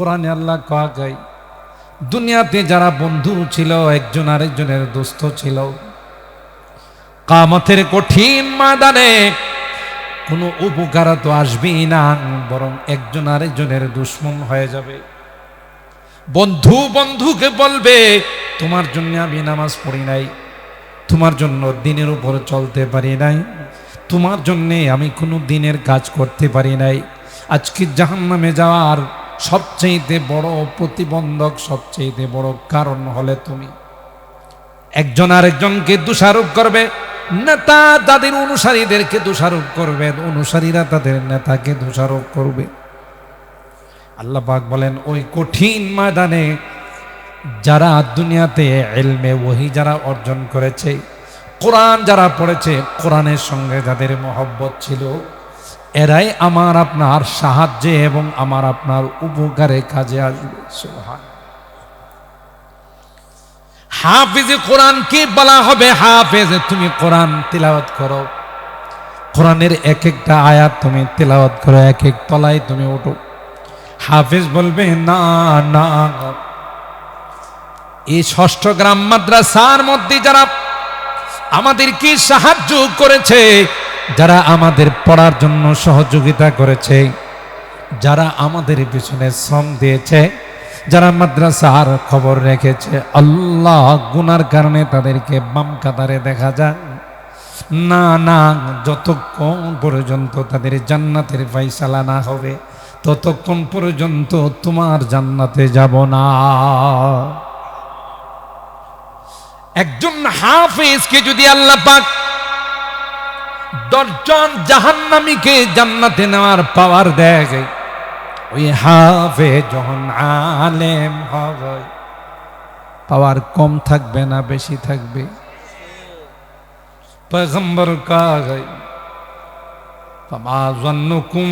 কোরআনে আল্লাহ কয়া গাই দুনিয়াতে যারা বন্ধু ছিল, একজন আরেকজনের দোস্ত ছিল, কামতের কঠিন ময়দানে কোনো উপকার তো আসবেই না, বরং একজন আরেকজনের দুশ্মন হয়ে যাবে। বন্ধু বন্ধুকে বলবে, তোমার জন্য আমি নামাজ পড়ি নাই, তোমার জন্য দিনের উপর চলতে পারি নাই, তোমার জন্যে আমি কোনো দিনের কাজ করতে পারি নাই, আজকে জাহান্নামে যাওয়ার সবচেয়ে বড় প্রতিবন্ধক সবচেয়ে বড় কারণ হলে তুমি। একজন আরেকজনকে দোষারোপ করবে, নেতা তাদের অনুসারীদেরকে দোষারোপ করবে, অনুসারীরা তাদের নেতাকে দোষারোপ করবে। আল্লাহ পাক বলেন, ওই কঠিন ময়দানে যারা দুনিয়াতে এলমে ওহি যারা অর্জন করেছে, কোরআন যারা পড়েছে, কোরআনের সঙ্গে যাদের মহব্বত ছিল এরাই আমার আপনার সাহায্যে এবং আমার আপনার উপকারে কাজে আসবে হাফিজে কোরআন কি বলা হবে? হাফেজ, তুমি কোরআন তিলাওয়াত করো। কোরআনের এক একটা আয়াত তুমি তিলাওয়াত করো এক এক তলায় তুমি ওঠো হাফেজ বলবে না না। এই ষষ্ঠ গ্রাম মাদ্রাসার মধ্যে যারা আমাদেরকে সাহায্য করেছে যারা আমাদের পড়ার জন্য সহযোগিতা করেছে, যারা আমাদের পিছনে শ্রম দিয়েছে, যারা মাদ্রাসার খবর রেখেছে, আল্লাহ গুনার কারণে তাদেরকে বাম কাতারে দেখা যায় না না, যতক্ষণ পর্যন্ত তাদের জান্নাতের ফাইসালা না হবে, ততক্ষণ পর্যন্ত তোমার জান্নাতে যাব না। একজন হাফেজকে যদি আল্লাহ পাক দশজন জাহান্নামীকে জান্নাতে নেওয়ার পাওয়ার দেয় ওই হাফে যখন আলেম হবে পাওয়ার কম থাকবে না বেশি থাকবে পয়গম্বর কাগাই فما ظنكم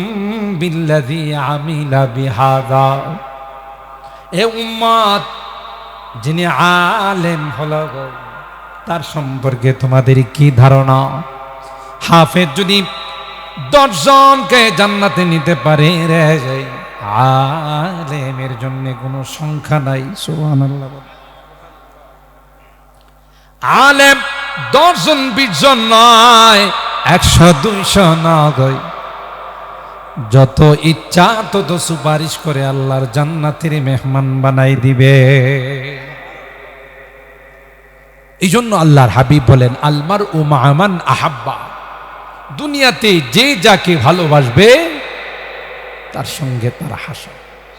بالذي عمل بهذا এ উম্মত যিনি আলেম হল গো, তার সম্পর্কে তোমাদের কি ধারণা হাফেজ যদি দশজনকে জান্নাতে নিতে পারে, রে আলেমের জন্য কোনো সংখ্যা নাই, সুবহানাল্লাহ আলেম দশজন, বিশজন নয়, একশো, দুইশো নয় যত ইচ্ছা তত সুপারিশ করে আল্লাহর জান্নাতের মেহমান বানাই দিবে। এই জন্য আল্লাহর হাবিব বলেন আলমার ও মাহমান আহাব্বা। দুনিয়াতে যে যাকে ভালোবাসবে, তার সঙ্গে তার হাসা।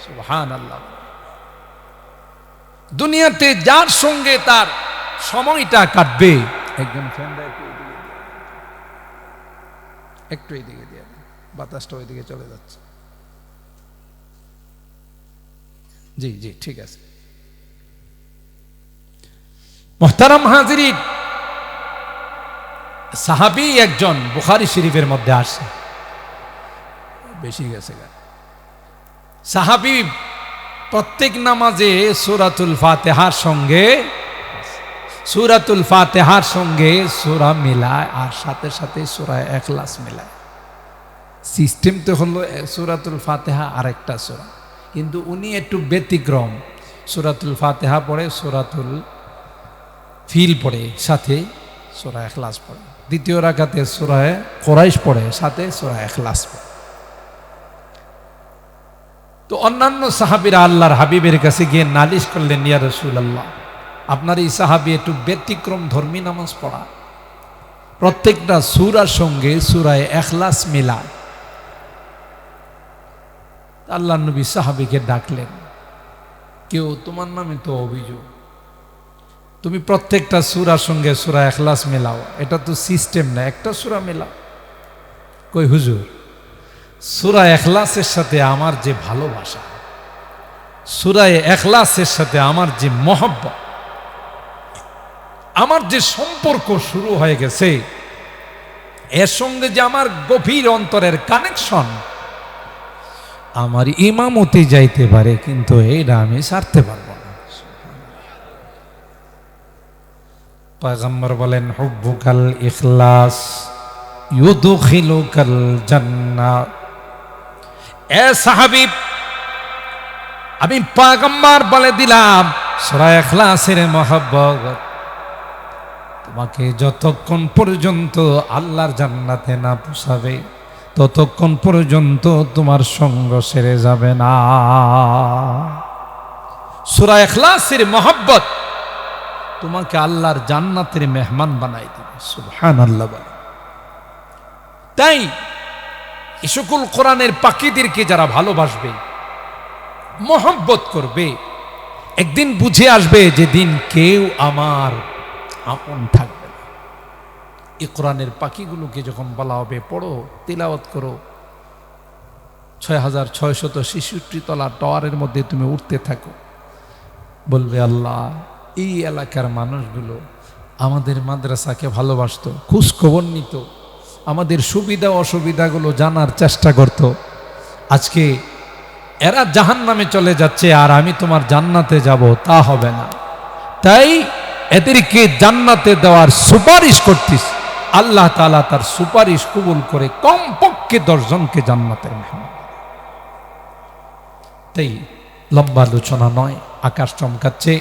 সুবহান আল্লাহ দুনিয়াতে যার সঙ্গে তার সময়টা কাটবে, একজন একটু এইদিকে দিয়ে বাতাসটা ওইদিকে চলে যাচ্ছে। জি জি, ঠিক আছে। মোহতারাম হাজিরিন সাহাবি একজন বুখারি শরীফের মধ্যে আসে। বেশি গেছে সাহাবি প্রত্যেক নামাজে সুরাতুল ফাতেহার সঙ্গে সুরাতুল ফাতেহার সঙ্গে সুরা মিলায় আর সাথে সাথে সুরা এখলাস মিলায়। সিস্টেম তো হলো সুরাতুল ফাতেহা আরেকটা সুরা। কিন্তু উনি একটু ব্যতিক্রম। সুরাতুল ফাতেহা পড়ে, সুরাতুল ফিল পড়ে, সাথে সুরা এখলাস পড়ে। দ্বিতীয় রাখাতে সুরায় কোরাইশ পড়ে, সাথে সুরা এখলাস পড়ে। তো অন্যান্য সাহাবিরা আল্লাহর হাবিবের কাছে গিয়ে নালিশ করলেন, ইয়া রসুল আল্লাহ আপনার এই সাহাবি একটু ব্যতিক্রম ধর্মী নামাজ পড়া। প্রত্যেকটা সুরার সঙ্গে সুরায় এখলাস মিলায়। আল্লাহ নবী সাহাবিকে ডাকলেন, কেউ তোমার নামে তো অভিযোগ। তুমি প্রত্যেকটা সুরার সঙ্গে সুরা এখলাস মেলাও। এটা তো সিস্টেম না, একটা সুরা মেলাও। কই হুজুর? সুরা এখলাসের সাথে আমার যে ভালোবাসা সুরায় এখলাসের সাথে আমার যে মহব্বত, আমার যে সম্পর্ক শুরু হয়ে গেছে, এর সঙ্গে যে আমার গভীর অন্তরের কানেকশন আমার ইমামতি যাইতে পারে, কিন্তু এটা আমি সারতে পারব না পয়গম্বর বলেন, হুব্বুকাল ইখলাস, ইউদখিলুকাল জান্নাহ এ সাহাবী, আমি পাগম্বার বলে দিলাম, সরা এখলাসের মহব্বত। তোমাকে যতক্ষণ পর্যন্ত আল্লাহর জান্নাতে না পোষাবে, ততক্ষণ পর্যন্ত তোমার সঙ্গ সেরে যাবে না। সুরা এখলাসের মহব্বত তোমাকে আল্লাহর জান্নাতের মেহমান বানাই দিবে। সুবহান আল্লাহ তাই এ সকল কোরআনের পাখিদেরকে যারা ভালোবাসবে মহব্বত করবে একদিন বুঝে আসবে যে দিন কেউ আমার আপন থাকবে না। এই কোরআনের পাখিগুলোকে যখন বলা হবে পড়ো তিলাওয়াত করো। ছয় হাজার ছয়শত শিশুটি তলা টাওয়ারের মধ্যে তুমি উঠতে থাকো। বলবে আল্লাহ এই এলাকার মানুষগুলো আমাদের মাদ্রাসাকে ভালোবাসতো খোঁজ খবর নিত, আমাদের সুবিধা অসুবিধাগুলো জানার চেষ্টা করত। আজকে এরা জাহান নামে চলে যাচ্ছে আর আমি তোমার জান্নাতে যাব, তা হবে না। তাই এদেরকে জান্নাতে দেওয়ার সুপারিশ করতিস আল্লাহ তালা তার সুপারিশ কবুল করে কমপক্ষে দশজনকে মেহমান তাই লম্বা আলোচনা নয়, আকাশ চমকাচ্ছে।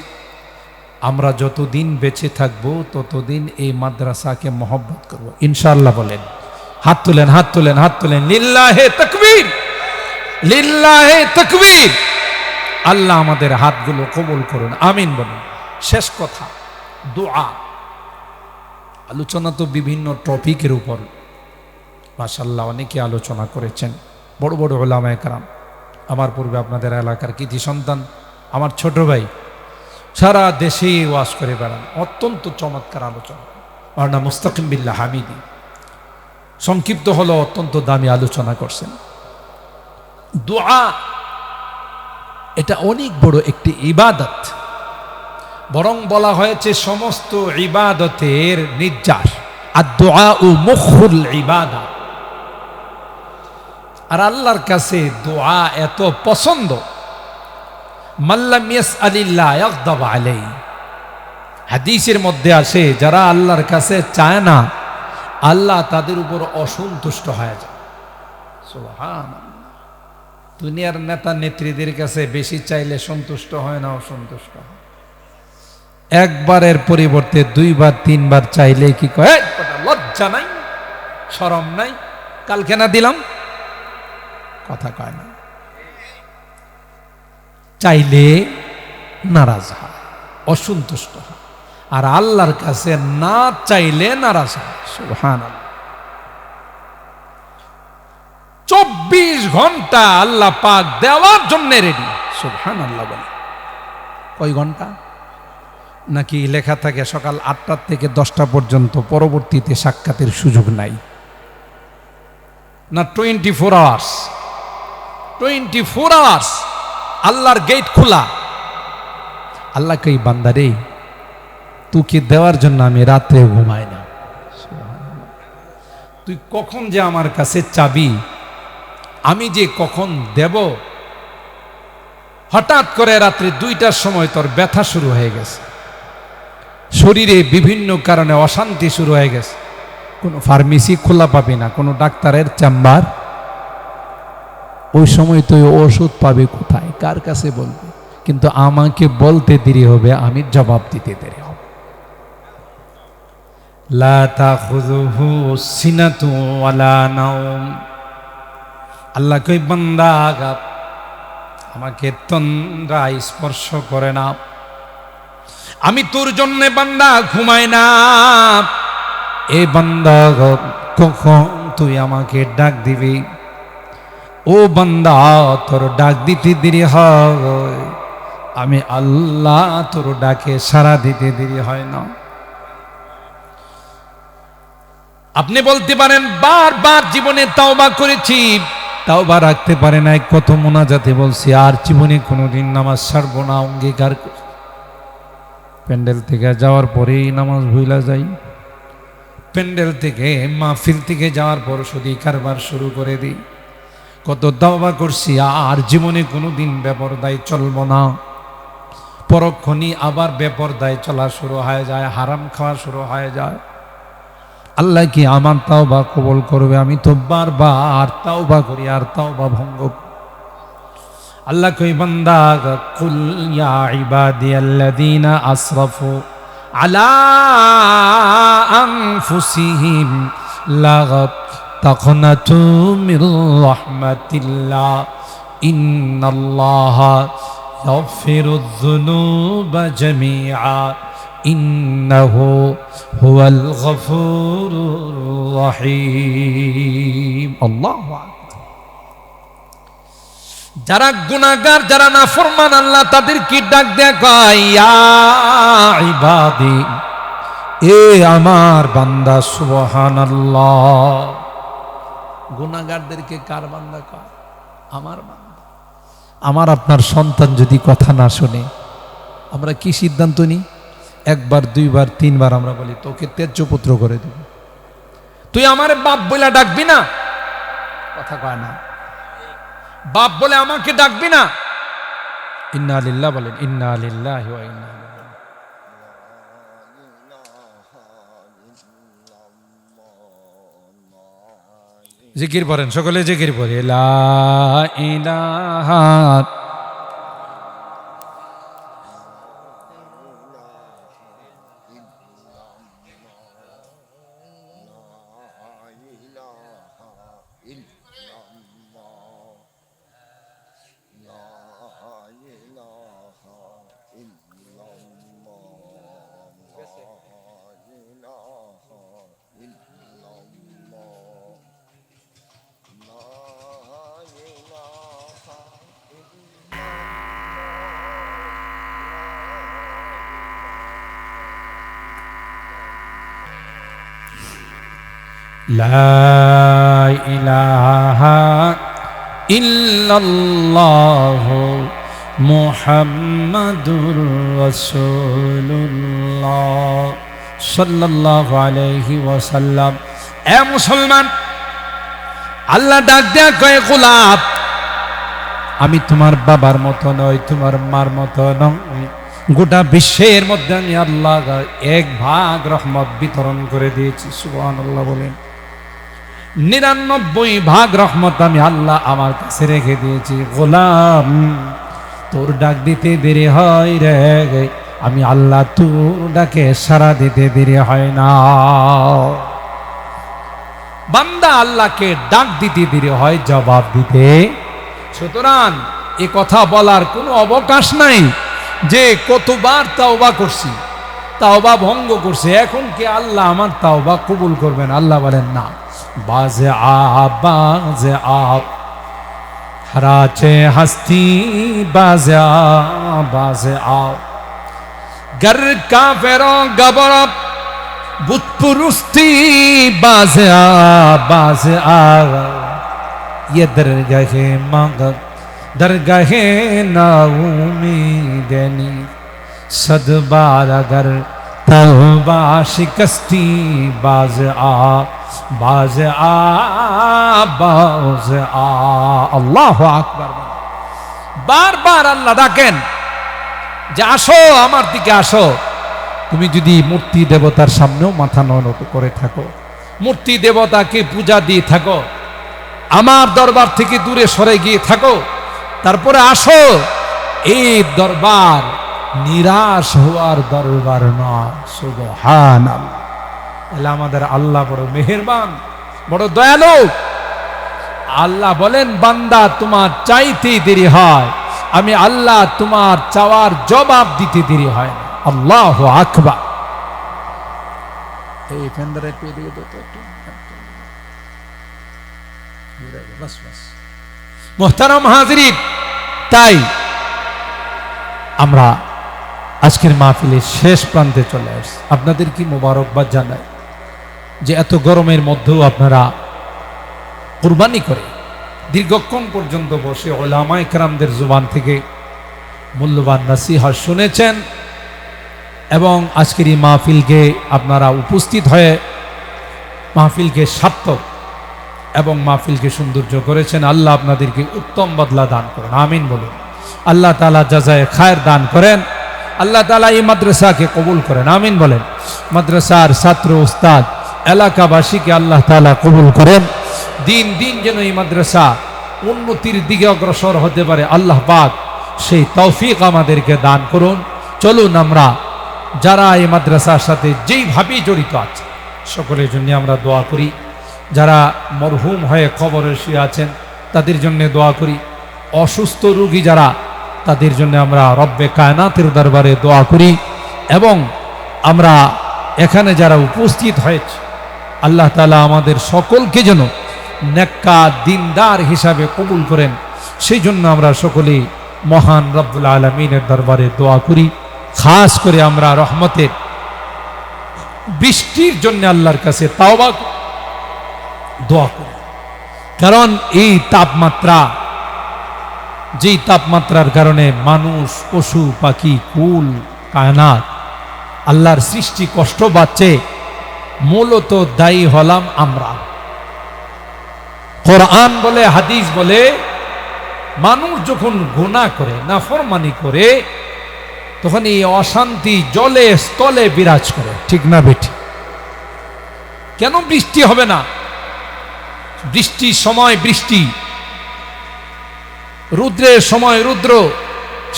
আমরা যতদিন বেঁচে থাকব, ততদিন এই মাদ্রাসাকে মহব্বত করব। ইনশাল্লাহ বলেন। হাত তুলেন হাত তুলেন হাত তুলেন। লিল্লাহে তকবীর! লিল্লাহে তকবীর! আল্লাহ আমাদের হাতগুলো কবুল করুন, আমিন বলুন। শেষ কথা, দোয়া। আলোচনা তো বিভিন্ন টপিকের উপর। মাশাল্লাহ অনেকে আলোচনা করেছেন। বড় বড় ওলামায় কারাম। আমার পূর্বে আপনাদের এলাকার কৃতি সন্তান, আমার ছোট ভাই সারা দেশে ওয়াজ করে বেড়ান। অত্যন্ত চমৎকার আলোচনা। আর নাম মুস্তাকিম বিল্লাহ হামিদি সংক্ষিপ্ত হলো অত্যন্ত দামি আলোচনা করছেন। দোয়া, এটা অনেক বড় একটি ইবাদত। বরং বলা হয়েছে সমস্ত ইবাদতের নির্যাস। আর দোয়া ও মুখুল ইবাদা। আর আল্লাহর কাছে দোয়া এত পছন্দ মাল্লাম ইয়াস আলিল্লাহ হাদিসের মধ্যে আসে যারা আল্লাহর কাছে চায় না আল্লাহ তাদের উপর অসন্তুষ্ট হয়ে যায়। দুনিয়ার নেতা নেত্রীদের কাছে বেশি চাইলে সন্তুষ্ট হয় না অসন্তুষ্ট হয়। একবারের পরিবর্তে দুইবার তিনবার চাইলে কি কয় "এই, কটা লজ্জা নাই সরম নাই কালকে না দিলাম? কথা কয় না। চাইলে নারাজ হয়, অসন্তুষ্ট হয়। আর আল্লাহর কাছে না চাইলে নারাজ হয়। সুবহানাল্লাহ। চব্বিশ ঘণ্টা আল্লাহ পাক দেওয়ার জন্য রেডি সুবহান আল্লাহ বলে। কয় ঘণ্টা? নাকি লেখা থাকে সকাল আটটার থেকে দশটা পর্যন্ত, পরবর্তীতে সাক্ষাতের সুযোগ নাই। না twenty four hours twenty four hours আল্লাহর গেট খোলা। আল্লাহ কই বান্দারে তোকে দেওয়ার জন্য আমি রাত্রে ঘুমাই না। তুই কখন যে আমার কাছে চাবি, আমি যে কখন দেব, হঠাৎ করে রাত্রে দুইটার সময় তোর ব্যথা শুরু হয়ে গেছে। শরীরে বিভিন্ন কারণে অশান্তি শুরু হয়ে গেছে। কোনো ফার্মেসি খোলা পাবি না, কোনো ডাক্তারের চেম্বার ওই সময় তুই ওষুধ পাবে কোথায়? কার কাছে বলবে? কিন্তু আমাকে বলতে দেরি হবে, আমি জবাব দিতে দেরি হবে। আল্লাহ কই বান্দা আঘাত। আমাকে তন্দ্রা স্পর্শ করে না। আমি তোর জন্যে বান্দা ঘুমাই না। এ বান্দা কখন তুই আমাকে ডাক দিবি? ও বান্দা, তোর ডাক দিতে দেরি হয়। আমি আল্লাহ তোর ডাকে সারা দিতে দেরি হয় না। আপনি বলতে পারেন, বারবার জীবনে তাওবা করেছি। তাওবা রাখতে পারে নাই, কত মোনাজাতে বলছি, আর জীবনে কোনোদিন নামাজ ছাড়বো না, অঙ্গীকার প্যান্ডেল থেকে যাওয়ার পরেই নামাজ ভুলা যাই। প্যান্ডেল থেকে মাহফিল থেকে যাওয়ার পর শুধু কারবার শুরু করে দিই। কত দাওবা করছি, আর জীবনে কোনো কোনোদিন বেপরদায় চলবো না। পরক্ষণই আবার বেপরদায় চলা শুরু হয়ে যায়, হারাম খাওয়া শুরু হয়ে যায়। আল্লাহ কি আমার তাও বা কবল করবে? আমি তো বারবার তাও বা করি আর তাও বা ভঙ্গ আল্লাহ কই, বান্দা, কুল ইয়া ইবাদিয়াল্লাযীনা আসরাফু আলা আনফুসিহিম লা তাকনাতু মির রাহমাতিল্লাহ ইন্নাল্লাহা ইয়াগফিরুয যুনুবা জামিআ, ইন্নাহু হুয়াল গফুরুর রহিম। আল্লাহু যারা গুনাহগার, যারা নাফরমান, আল্লাহ তাদের কি ডাক ইয়া ইবাদি, এ আমার বান্দা, সুবহানাল্লাহ। গুনাহগারদেরকে কার বান্দা কয়? আমার বান্দা। আমার আপনার সন্তান যদি কথা না শুনে আমরা কি সিদ্ধান্ত নিই? একবার দুইবার তিনবার আমরা বলি তোকে তেজ্য পুত্র করে দেব। তুই আমার বাপ বলে ডাকবি না? কথা কয় না। বাপ বলে আমাকে ডাকবি না? ইন্না আলিল্লাহ বলেন ইন্না আলিল্লাহ ওয়া ইন্না জিকির পড়েন সকলে জিকির পড়ে লা ইলাহা لا إله إلا الله محمد رسول الله صلى الله عليه وسلم এ মুসলমান আল্লাহ ডাক দেয়া কয়ে গোলাপ আমি তোমার বাবার মতো নই তোমার মার মতো নই গোটা বিশ্বের মধ্যে আমি আল্লাহ এক ভাগ রহমত বিতরণ করে দিয়েছি সুবহান আল্লাহ বলেন নিরানব্বই ভাগ রহমত আমি আল্লাহ আমার কাছে রেখে দিয়েছি, গোলাম। তোর ডাক দিতে দেরি হয় রে, আমি আল্লাহ তোর ডাকে সারা দিতে দেরি হয় না। বান্দা আল্লাহকে ডাক দিতে দেরি হয়, জবাব দিতে। সুতরাং এ কথা বলার কোনো অবকাশ নাই যে কতবার তাওবা করছি। তাওবা ভঙ্গ করছে এখন কি আল্লাহ আমার তাওবা কবুল করবেন আল্লাহ বলেন না বাজে আ বাজে আ হরাচে হস্তি বাজে আ বাজে আ गर काफिरों गबर बुतपुरुस्ती बाजे आ बाजे आ ये दरगाहे मांग दरगाहे ना उम्मीदनी صد بار اگر توبہ شکستی باز آ باز آ باز আল্লাহ আকবার বারবার আল্লাহ ডাকেন, যে আসো, আমার দিকে আসো। তুমি যদি মূর্তি দেবতার সামনেও মাথা নত করে থাকো, মূর্তি দেবতাকে পূজা দিয়ে থাকো, আমার দরবার থেকে দূরে সরে গিয়ে থাকো, তারপরে আসো, এই দরবার নিরাশ হওয়ার দরবার নয় আমাদের আল্লাহ বড় মেহেরবান, বড় দয়ালু। আল্লাহ বলেন, বান্দা, তোমার চাইতেই দেরি হয়। আমি আল্লাহ তোমার চাওয়ার জবাব দিতে দেরি হয় না। আল্লাহ আকবা এই ফেন্দারে বাস। মোহতারাম তাই আমরা আজকের মাহফিলের শেষ প্রান্তে চলে আসছে। আপনাদের কি মোবারকবাদ জানাই যে এত গরমের মধ্যেও আপনারা কুরবানি করে দীর্ঘক্ষণ পর্যন্ত বসে ওলামা একরামদের জুবান থেকে মূল্যবান নাসিহা শুনেছেন এবং আজকের এই মাহফিলকে আপনারা উপস্থিত হয়ে মাহফিলকে সার্থক এবং মাহফিলকে সৌন্দর্য করেছেন। আল্লাহ আপনাদেরকে উত্তম বদলা দান করেন। আমিন বলুন। আল্লাহ তালা যাজায় খায়ের দান করেন। আল্লাহ তালা এই মাদ্রাসাকে কবুল করেন। আমিন বলেন। মাদ্রাসার ছাত্র, উস্তাদ, এলাকাবাসীকে আল্লাহ তালা কবুল করেন। দিন দিন যেন এই মাদ্রাসা উন্নতির দিকে অগ্রসর হতে পারে, আল্লাহ পাক সেই তৌফিক আমাদেরকে দান করুন। চলুন আমরা, যারা এই মাদ্রাসার সাথে যেইভাবেই জড়িত আছে, সকলের জন্য আমরা দোয়া করি। যারা মরহুম হয়ে খবরে শুয়ে আছেন, তাদের জন্য দোয়া করি। অসুস্থ রোগী যারা তাদের জন্য আমরা রব্বে কায়নাতের দরবারে দোয়া করি এবং আমরা এখানে যারা উপস্থিত হয়েছে, আল্লাহ তালা আমাদের সকলকে যেন নেক্কা দিনদার হিসাবে কবুল করেন। সেই জন্য আমরা সকলেই মহান রব্বুল আলমিনের দরবারে দোয়া করি। খাস করে আমরা রহমতের বৃষ্টির জন্য আল্লাহর কাছে তাওবা দোয়া করি। কারণ এই তাপমাত্রা যেই তাপমাত্রার কারণে মানুষ, পশু, পাখি, কুল, কায়নাত, আল্লাহর সৃষ্টি কষ্ট পাচ্ছে, মূলত দায়ী হলাম আমরা। কোরআন বলে, হাদিস বলে, মানুষ যখন গুণা করে, নাফরমানি করে, তখন এই অশান্তি জলে, স্থলে বিরাজ করে। ঠিক না বেঠি? কেন বৃষ্টি হবে না? বৃষ্টির সময় বৃষ্টি। রুদ্রের সময় রুদ্র,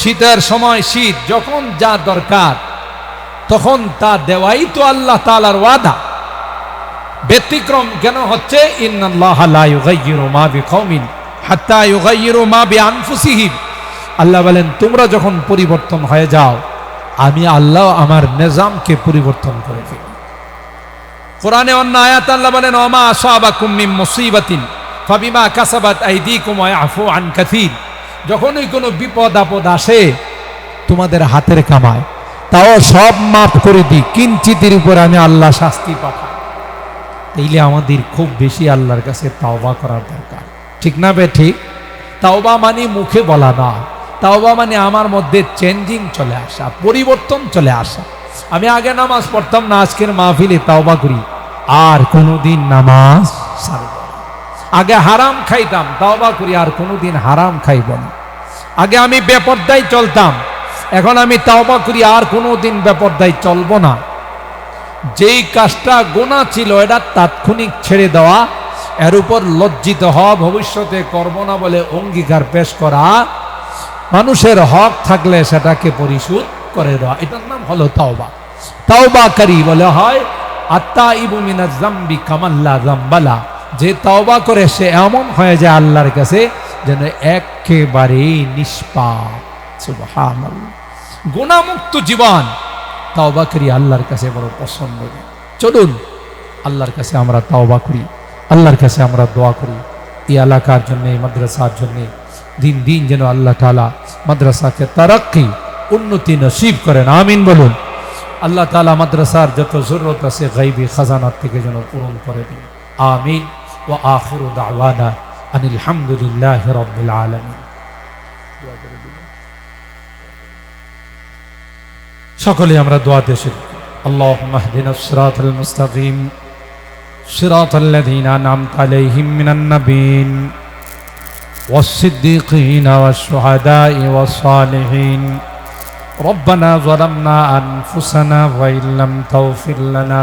শীতের সময় শীত, যখন যা দরকার, তখন তা দেওয়াই তো আল্লাহ তালার ওয়াদা। ব্যতিক্রম কেন হচ্ছে? আল্লাহ বলেন, তোমরা যখন পরিবর্তন হয়ে যাও, আমি আল্লাহ আমার নিজামকে পরিবর্তন করে ফেলি। কোরআনে অন্য আয়াত আল্লাহ বলেন ওমা আসাবাকুম মিন মুসিবাতিন, ফাবিমা কাসাবাত আইদিকুম আফু আন কাসীর। যখনই কোনো বিপদ আপদ আসে, তোমাদের হাতের কামায়। তাও সব মাফ করে দিই কিঞ্চিতের উপর আমি আল্লাহ শাস্তি পাঠাই। তাইলে আমাদের খুব বেশি আল্লাহর কাছে তাওবা করার দরকার। ঠিক না বে ঠিক? তাওবা মানে মুখে বলা না। তাওবা মানে আমার মধ্যে চেঞ্জিং চলে আসা, পরিবর্তন চলে আসা। আমি আগে নামাজ পড়তাম না, আজকের মাহফিলে তাওবা করি। আর কোনোদিন নামাজ ছাড়ব। আগে হারাম খাইতাম, তাওবা করি, আর কোনোদিন হারাম খাইব না। আগে আমি বেপর্দায় চলতাম, এখন আমি তাওবা করি, আর কোনোদিন বেপর্দায় চলবো না। যেই কাজটা গোনা ছিল, এটা তাৎক্ষণিক ছেড়ে দেওয়া, এর উপর লজ্জিত হওয়া, ভবিষ্যতে করব না বলে অঙ্গীকার পেশ করা, মানুষের হক থাকলে সেটাকে পরিশোধ করে দেওয়া, এটার নাম হলো তাওবা। তাওবাকারী বলে হয় আত্মা ইবুমিনা জাম্বি কামাল্লা জাম্বালা। যে তাওবা করে সে এমন হয়ে যায় আল্লাহর কাছে যেন একেবারে নিষ্পাপ। গুণামুক্ত জীবন তাওবা করি আল্লাহর কাছে বড় পছন্দ। চলুন, আল্লাহর কাছে আমরা তাওবা করি, আল্লাহর কাছে আমরা দোয়া করি। এই এলাকার জন্য মাদ্রাসার জন্য, দিন দিন যেন আল্লাহ তালা মাদ্রাসাকে তারাক্কি, উন্নতি নসিব করেন। আমিন বলুন। আল্লাহ তালা মাদ্রাসার যত জরুরত আছে, গাইবি খাজানার থেকে যেন পূরণ করে দিন। আমিন ও আখির দাওয়ানা আনিল হামদুলিল্লাহ রব্বুল আলমিন সকলে আমরা দোয়াতে শিখব اللهم اهدنا الصراط المستقيم صراط الذين أنعمت عليهم من النبيين والصديقين والشهداء والصالحين ربنا ظلمنا أنفسنا وإن لم تغفر لنا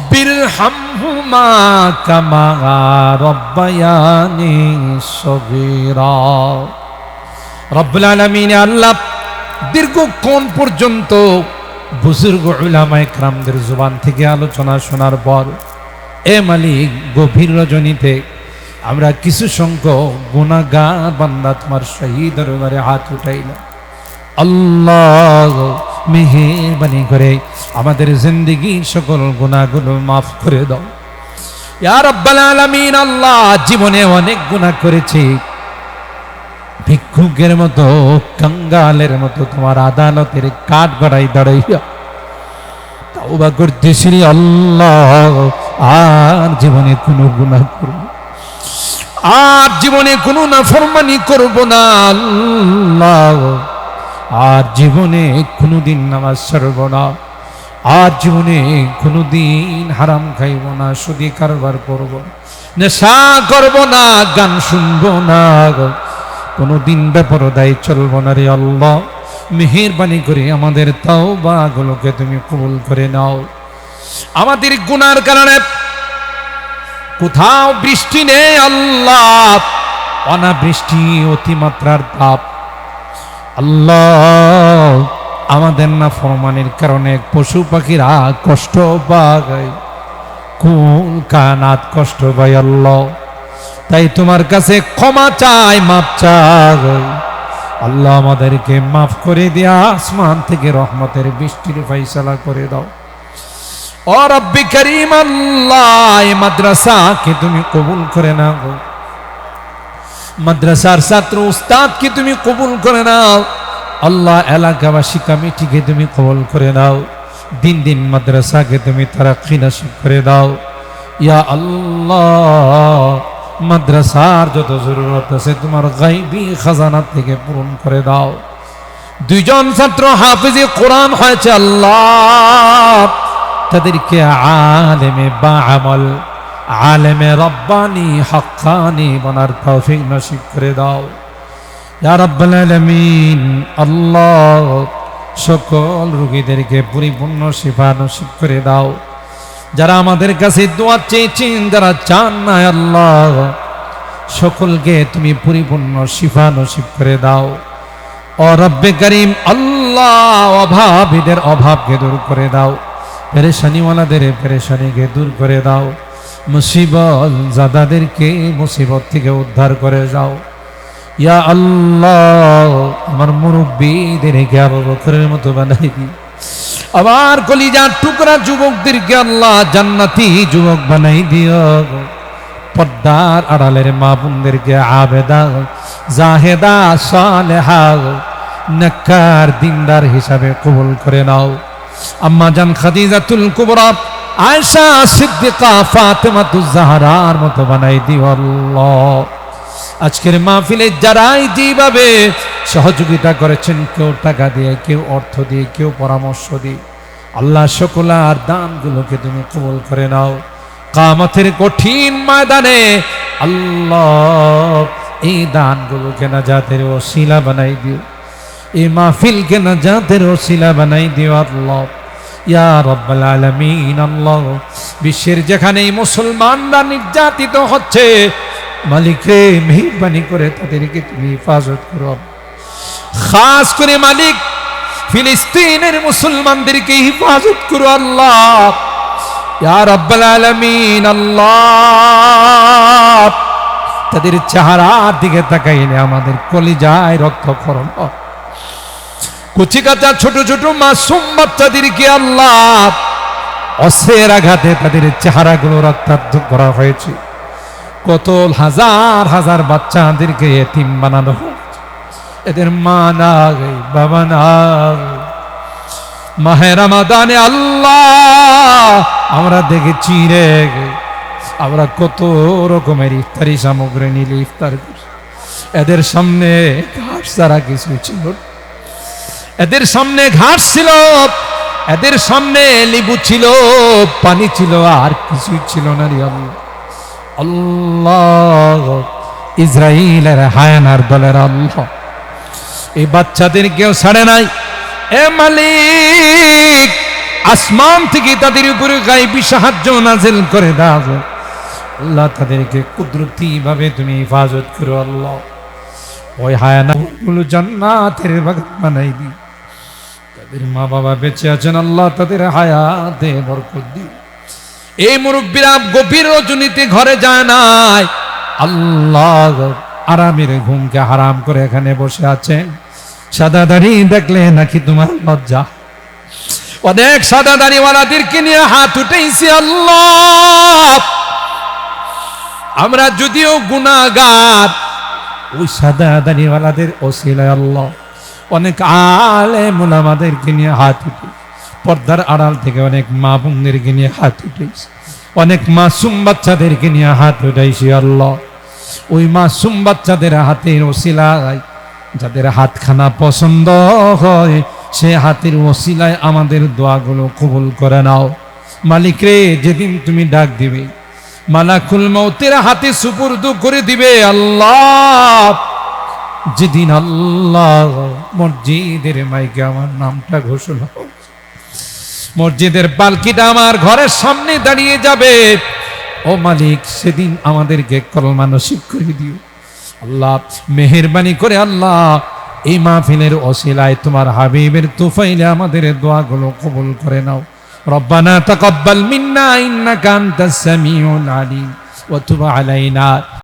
ইরহামহুমা কামা রব্বায়ানি সগীরা। রব্বুল আলামিন দীর্ঘ দীর্ঘক্ষণ পর্যন্ত বুজুর্গ উলামা একরামদের জুবান থেকে আলোচনা শোনার পর, এ মালিক গভীর রজনীতে আমরা কিছু সংখ্যক গুণাগার বান্দা তোমার শহীদ হাত উঠাইলাম। আল্লাহ মেহেরবানি করে, আমাদের জিন্দগি সকল গুণাগুলো মাফ করে দাও। ইয়া রাব্বাল আলামিন, আল্লাহ জীবনে অনেক গুনাহ করেছি। ভিক্ষুকের মতো, কাঙ্গালের মতো তোমার আদালতের কাঠ গড়াই দাঁড়াইয়া তাওবা করতেছি আল্লাহ, আর জীবনে কোনো গুনাহ করব না। আর জীবনে কোনো নাফরমানি করব না আল্লাহ। আর জীবনে কোনোদিন নামাজ ছাড়ব না। আর জীবনে কোনোদিন হারাম খাইব না, সুদি কারবার করব নেশা করব না, গান শুনব না কোনোদিন বেপরদায় চলব না রে আল্লাহ। মেহেরবানি করে আমাদের তাও বাগুলোকে তুমি কবুল করে নাও। আমাদের গুনার কারণে কোথাও বৃষ্টি নেই আল্লাহ। অনাবৃষ্টি অতিমাত্রার তাপ। আল্লাহ, আমাদের না ফরমানের কারণে পশু পাখিরা কষ্ট পায়। কুল কানাত কষ্ট পায় আল্লাহ। তাই তোমার কাছে ক্ষমা চাই মাপ চাই। আল্লাহ আমাদেরকে মাফ করে দিয়া আসমান থেকে রহমতের বৃষ্টির ফাইসালা করে দাও। ও রব্বি করিম, আল্লাহ মাদ্রাসাকে তুমি কবুল করে নাও। মাদ্রাসার ছাত্র উস্তাদকে তুমি কবুল করে নাও? আল্লাহ এলাকাবাসী কমিটিকে তুমি কবুল করে নাও। দিন দিন মাদ্রাসাকে তুমি তারা নসিব করে দাও ইয়া আল্লাহ, মাদ্রাসার যত জরুরত আছে তোমার গাইবি খাজানা থেকে পূরণ করে দাও। দুইজন ছাত্র হাফিজে কোরআন হয়েছে আল্লাহ। তাদেরকে আলেমে বা আমল আলেমে রব্বানি হক্কানি বনার তৌফিক নসিব করে দাও। ইয়া রাব্বাল আলামিন, আল্লাহ সকল রোগীদেরকে পরিপূর্ণ শিফা নসিব করে দাও। যারা আমাদের কাছে দোয়া চেয়েছেন, যারা চান না আল্লাহ, সকলকে তুমি পরিপূর্ণ শিফা নসিব করে দাও। ও রব্বে করিম, আল্লাহ অভাবীদের অভাবকে দূর করে দাও। পেরেশানিওয়ালাদের পেরেশানিকে দূর করে দাও। মুসিবত জাদাদেরকে মুসিবত থেকে উদ্ধার করে যাও। ইয়া আল্লাহ, আমার মুরব্বীদেরকে আবু মতো বানাই দি আবার কলিজার টুকরা যুবকদেরকে আল্লাহ জান্নাতি যুবক বানাই দিও। পর্দার আড়ালের মা বোনদেরকে আবেদা, জাহেদা, সালেহা, নেককার, দিনদার হিসাবে কবুল করে নাও। আম্মা জান খাদিজাতুল কুবরা আয়েশা, সিদ্দিকা ফাতেমাতুজ জাহরার মতো বানাই দিও আল্লাহ। আজকের মাহফিলে যারাই যেভাবে সহযোগিতা করেছেন, কেউ টাকা দিয়ে, কেউ অর্থ দিয়ে, কেউ পরামর্শ দিয়ে, আল্লাহ সকলার দানগুলোকে তুমি কবল করে নাও। কামতের কঠিন ময়দানে আল্লাহ এই দানগুলোকে না যাদের ওসিলা বানাই দিও। এই মাহফিলকে না যাদের ওসিলা বানাই দিও আল্লাহ। আল্লাহ, বিশ্বের যেখানে মুসলমানরা নির্যাতিত হচ্ছে মালিকরে মেহরবানি করে তাদেরকে তুমি হেফাজত করো। খাস করে মালিক, ফিলিস্তিনের মুসলমানদেরকে হেফাজত করো আল্লাহ। আল্লাহ, তাদের চেহারার দিকে তাকাইলে আমাদের কলিজায় রক্তক্ষরণ হয়। কুচি কাচা ছোট ছোট মাসুম বাচ্চাদেরকে আল্লাহ অস্ত্রের আঘাতে তাদের চেহারাগুলো রক্তাক্ত করা হয়েছে কত হাজার হাজার বাচ্চাদেরকে এতিম বানানো হয়েছে। এদের মা নাই, বাবা নাই মাহের মাদানে আল্লাহ, আমরা দেখেছি রে আমরা কত রকমের ইফতারি সামগ্রী নিলে ইফতার এদের সামনে ঘাস ছাড়া কিছু ছিল না। এদের সামনে ঘাস ছিল, এদের সামনে লেবু ছিল, পানি ছিল, আর কিছুই ছিল না আল্লাহ। ইসরায়েলের হায়ানার দলের আল্লাহ। এই বাচ্চাদের কেউ ছাড়ে নাই। এ মালিক, আসমান থেকে তাদের উপরে গাইবি সাহায্য নাজেল করে দাও। আল্লাহ, তাদেরকে কুদরতি ভাবে তুমি হেফাজত করো আল্লাহ। ওই হায়ানা জান্নাতের বাগান বানাই দি তাদের মা বাবা বেঁচে আছেন, আল্লাহ তাদের হায়াতে বরকত দি এই মুরব্বীরা গভীর রজনীতে ঘরে যায় নাই। আল্লাহ আরামের ঘুমকে হারাম করে এখানে বসে আছেন। সাদা দাড়ি দেখলে নাকি তোমার লজ্জা। অনেক সাদা দাড়িওয়ালাদেরকে নিয়ে হাত উঠেছি আল্লাহ। আমরা যদিও গুনাগার ওই সাদা দাড়িওয়ালাদের ওসিলায় আল্লাহ অনেক আলে মোলামাদেরকে নিয়ে হাত উঠে। পর্দার আড়াল থেকে অনেক মা বোনদেরকে নিয়ে হাত উঠেছি অনেক মাসুম বাচ্চাদেরকে নিয়ে হাত উঠাইছি আল্লাহ ওই মাসুম বাচ্চাদের হাতের ওসিলায় যাদের হাতখানা পছন্দ হয়, সে হাতের ওসিলায় আমাদের দোয়াগুলো কবুল করে নাও। মালিক রে, যেদিন তুমি ডাক দিবে, মালাকুল মৌতের হাতে সুপুর্দ করে দিবে আল্লাহ। যেদিন আল্লাহ মসজিদের মাইকে আমার নামটা ঘোষণা মসজিদের পালকিটা আমার ঘরের সামনে দাঁড়িয়ে যাবে। ও মালিক, সেদিন আমাদেরকে কলমা করে দিও। আল্লাহ, মেহেরবানি করে আল্লাহ, এই মাহফিলের অশিলায় তোমার হাবিবের তুফাইলে আমাদের দোয়াগুলো কবুল করে নাও। রব্বানা তাকাব্বাল মিন্না ইন্নাকা আনতাস সামিউল আলিম। ওয়া তুব আলাইনা।